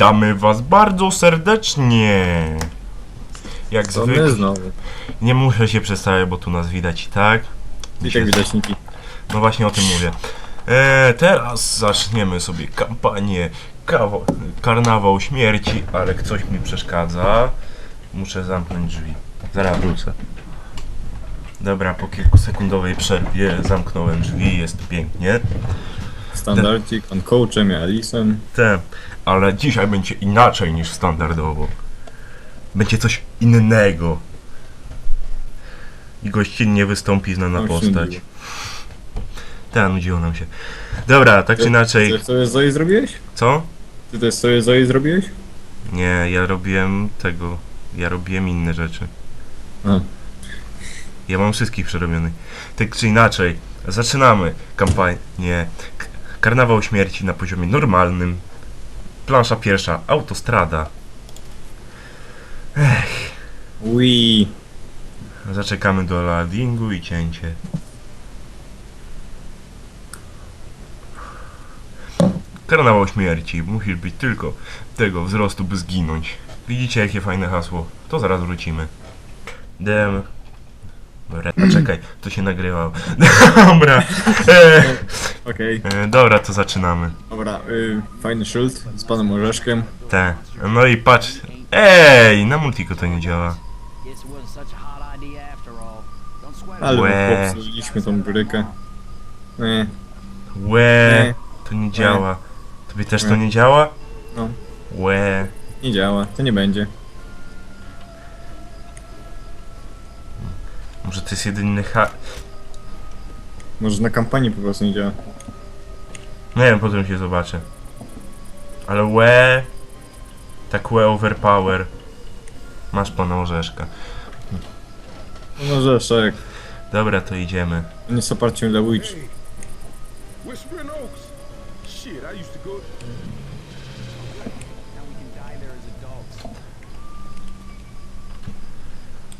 Witamy was bardzo serdecznie. Jak Co my zwykle. znowu? Nie muszę się przedstawiać, bo tu nas widać i tak. I tak widać Niki. No właśnie o tym mówię. E, teraz zaczniemy sobie kampanię Karnawał Śmierci, ale ktoś mi przeszkadza. Muszę zamknąć drzwi. Zaraz wrócę. Dobra, po kilkusekundowej przerwie zamknąłem drzwi, jest pięknie. Standardzik, on coachem, ja Alisem. Te, ale dzisiaj będzie inaczej niż standardowo. Będzie coś innego. I gościnnie wystąpi znana się postać. Ta, nudziło nam się. Dobra, tak czy inaczej. Ty sobie Zoe zrobiłeś? Co? Ty też sobie Zoe zrobiłeś? Nie, ja robiłem tego. Ja robiłem inne rzeczy. A. Ja mam wszystkich przerobionych. Tak czy inaczej, zaczynamy kampanię K- Karnawał Śmierci na poziomie normalnym. Plansza pierwsza, autostrada. Ui. Zaczekamy do loadingu i cięcie. Karnawał śmierci. Musisz być tylko tego wzrostu, by zginąć. Widzicie jakie fajne hasło? To zaraz wrócimy. Dem. Dobra, czekaj, to się nagrywał. Dobra. E, Okej. e, dobra, to zaczynamy. Dobra, y, fajny szyld z panem Orzeszkiem. Te. No i patrz. Ej, na multiku to nie działa. This wasn't such a hot idea after all. Don't sweat Ale Łe. popsuliśmy tą brykę. Nie, Łe, Nie. to nie działa. Tobie też to nie działa? No. Łe. nie działa, to nie będzie. Może to jest jedyny ha... Może na kampanii po prostu nie działa. Nie wiem, potem się zobaczę. Ale łe... Tak łe overpower. Masz pana orzeszka. No Orzeszek, Dobra, to idziemy. on jest oparciem dla Witch. Whispering Oaks. Shit, I used to go.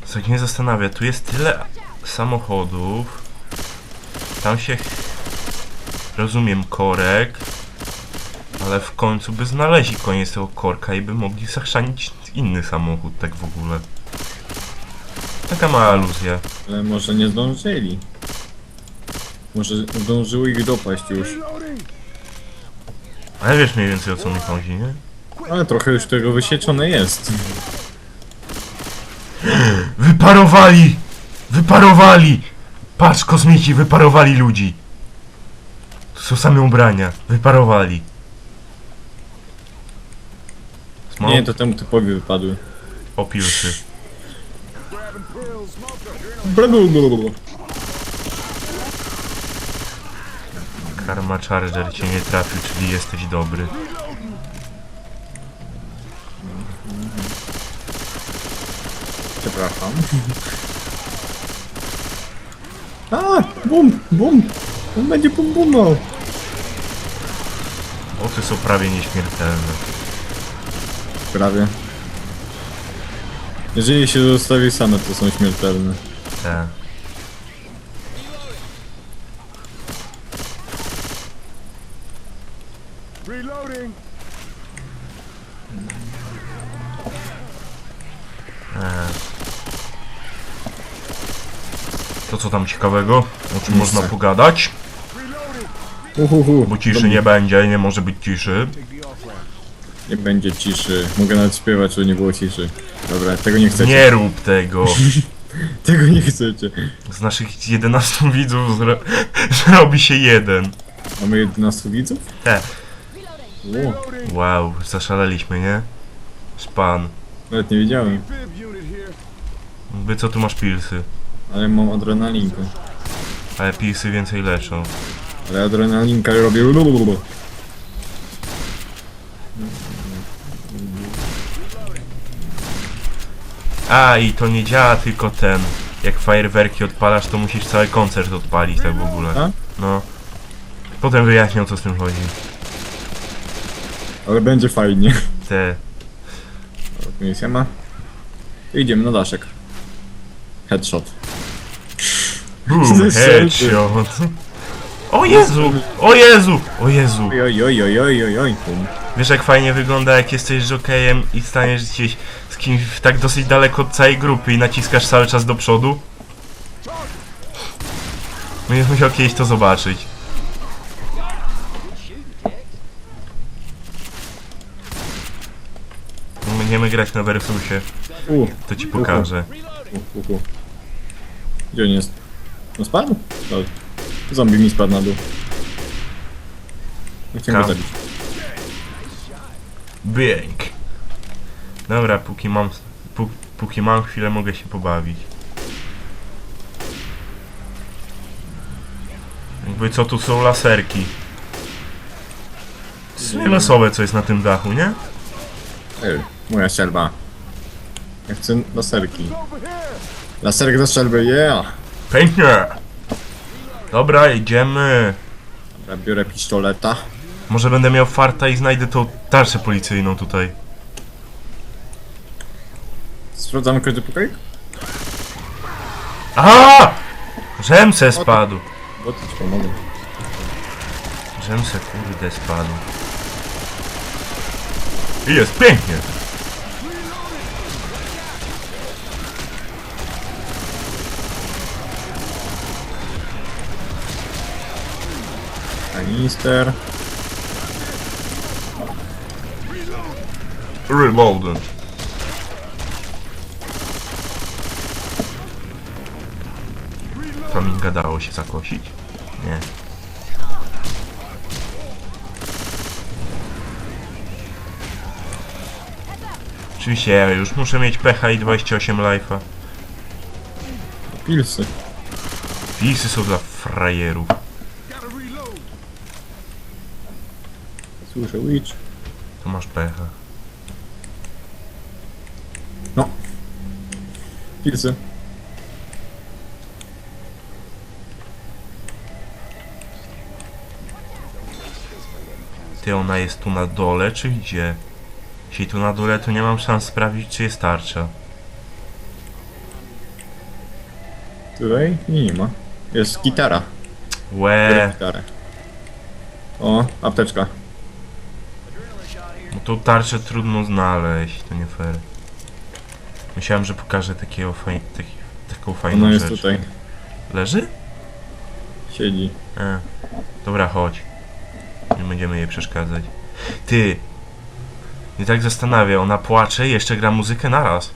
Co tak mnie zastanawia, tu jest tyle samochodów. Tam się... Rozumiem korek. Ale w końcu by znaleźli koniec tego korka i by mogli zachrzanić inny samochód, tak w ogóle. Taka mała aluzja. Ale może nie zdążyli. Może zdążyło ich dopaść już. Ale wiesz mniej więcej o co mi chodzi, nie? Ale trochę już tego wysieczone jest. Wyparowali! Wyparowali! Patrz, kosmici wyparowali ludzi! To są same ubrania. Wyparowali. Smok, Nie, to temu typowi wypadły. opilsy. Blablabla. Karma Charger cię nie trafił, czyli jesteś dobry. Przepraszam. A, bum, bum. On będzie bum bumał. Oczy są prawie nieśmiertelne. Prawie. Jeżeli się zostawi same, to są śmiertelne. Te. Reloading. To co tam ciekawego? O czym można pogadać? Uhuhu. Bo ciszy nie będzie, nie może być ciszy. Nie będzie ciszy. Mogę nawet śpiewać, że nie było ciszy. Dobra, tego nie chcecie. Nie rób tego. Tego nie chcecie. Z naszych 11 widzów zro... zrobi się jeden. Mamy 11 widzów? Te. O, Wow, zaszaleliśmy, nie? Span. nawet nie wiedziałem. By co tu masz pilsy? Ale mam adrenalinkę. Ale pilsy więcej leczą. Ale adrenalinka robi lulululu. A i to nie działa tylko ten. Jak fajerwerki odpalasz, to musisz cały koncert odpalić tak w ogóle. A? No. Potem wyjaśnią co z tym chodzi. Ale będzie fajnie. Te. Misja ma. Idziemy na daszek. Headshot. Boom, Ze headshot. O Jezu! O Jezu! O Jezu! Oj, oj, oj, oj, oj, oj, oj. Bum. Wiesz jak fajnie wygląda jak jesteś jokejem i staniesz gdzieś z kimś tak dosyć daleko od całej grupy i naciskasz cały czas do przodu? Będziesz musiał kiedyś to zobaczyć. Będziemy grać na Versusie, U, to ci pokażę. u, u, u. Gdzie on jest? No spadł? Lol. Zombie mi spadł na dół. Nie chciałem go Kam. zabić. Bieg. Dobra, póki mam, pó, póki mam chwilę mogę się pobawić. Jakby co tu są laserki. Losowe co jest na tym dachu, nie? Ej, moja strzelba. Ja chcę laserki. Laserek do strzelby, yeah! Pięknie! Dobra, idziemy. Dobra, biorę pistoleta. Może będę miał farta i znajdę tą tarczę policyjną tutaj. Sprawdzamy każdy pokoik? A! Rzemse spadł. Bo to ci pomogę. Rzemse kurde spadł. I jest pięknie. Kanister. Reloaded. Flaminga dało się zakosić? Nie. Oczywiście ja już muszę mieć pecha i 28 life'a. Pilsy. Pisy są dla frajerów. Słyszę witch. To masz pecha. No. Pilsy. Ty, ona jest tu na dole, czy gdzie? Jeśli tu na dole, to nie mam szans sprawdzić, czy jest tarcza. Tutaj? Nie, nie ma. Jest gitara. Biorę Łe, gitarę. O, apteczka. No tą tarczę trudno znaleźć, to nie fair. Myślałem, że pokażę takiego faj... taki, taką fajną Ona jest rzecz. tutaj. Leży? Siedzi. E. Dobra, chodź. Nie będziemy jej przeszkadzać. Ty! Nie tak zastanawia, ona płacze i jeszcze gra muzykę naraz.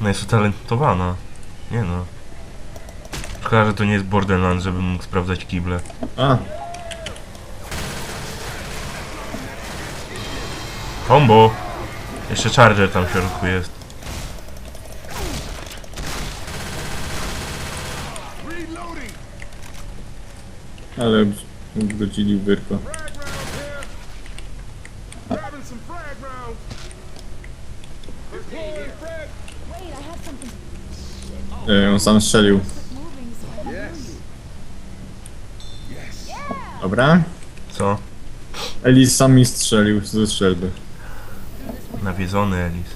Ona jest utalentowana. Nie no. Szkoda, że to nie jest Borderlands, żebym mógł sprawdzać kible. A, Combo! Jeszcze Charger tam w środku jest. Ale wrócili w wyrko. E, on sam strzelił. Dobra. Co? Elis sam mi strzelił ze strzelby. Nawiedzony Elis.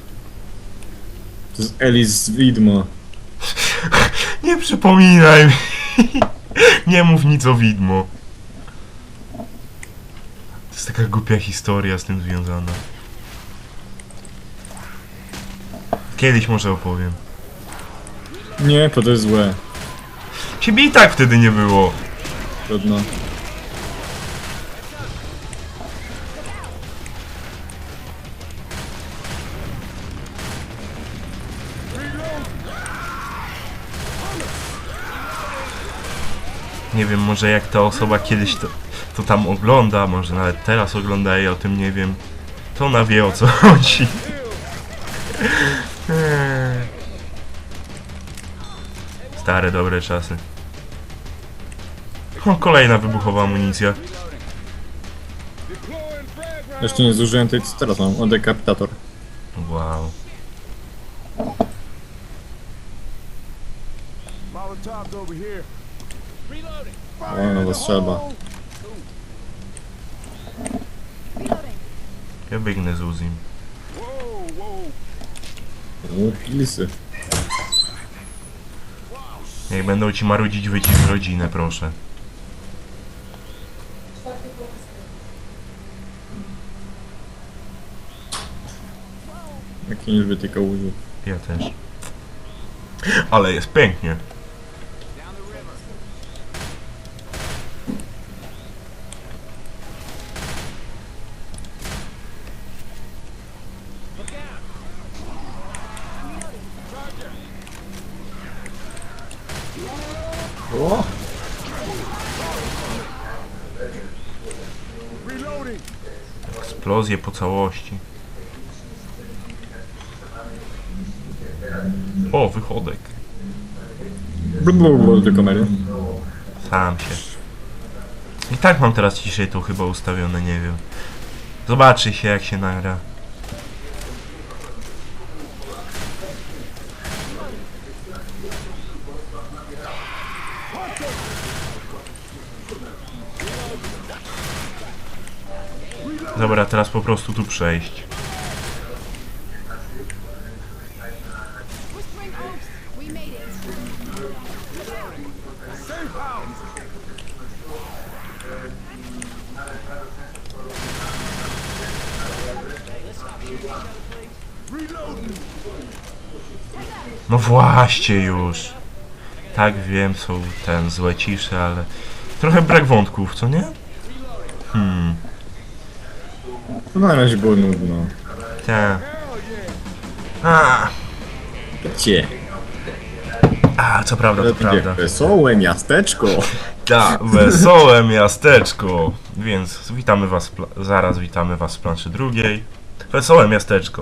To jest Elis widmo. Nie przypominaj mi! Nie mów nic o widmo. To jest taka głupia historia z tym związana. Kiedyś może opowiem. Nie, bo to jest złe. Ciebie i tak wtedy nie było. Trudno. Nie wiem, może jak ta osoba kiedyś to, to tam ogląda, może nawet teraz ogląda i o tym nie wiem, to ona wie o co chodzi. Eee. Stare, dobre czasy. O, kolejna wybuchowa amunicja. Jeszcze nie zużyłem tej, co teraz mam. O, dekapitator. Wow. Molotovs over here. O, nowa strzelba. Reloading. Ja biegnę z Uzim. Whoa, whoa. O, pilsy. Jak będą ci marudzić, wycisz rodzinę, proszę. Jaki lubię tylko łóżu. Ja też. Ale jest pięknie. O! Eksplozje po całości. O, wychodek. Blablabla do kamery. Sam się. I tak mam teraz ciszej to chyba ustawione, nie wiem. Zobaczy się jak się nagra. Dobra, teraz po prostu tu przejść. No właśnie już. Tak wiem, są ten złe cisze, ale trochę brak wątków, co nie? Hmm, No na razie było nudno. tak. A, Gdzie? a, co prawda, to prawda. wesołe miasteczko. Tak, wesołe miasteczko. Więc witamy was, pla- zaraz witamy was w planszy drugiej. Wesołe miasteczko.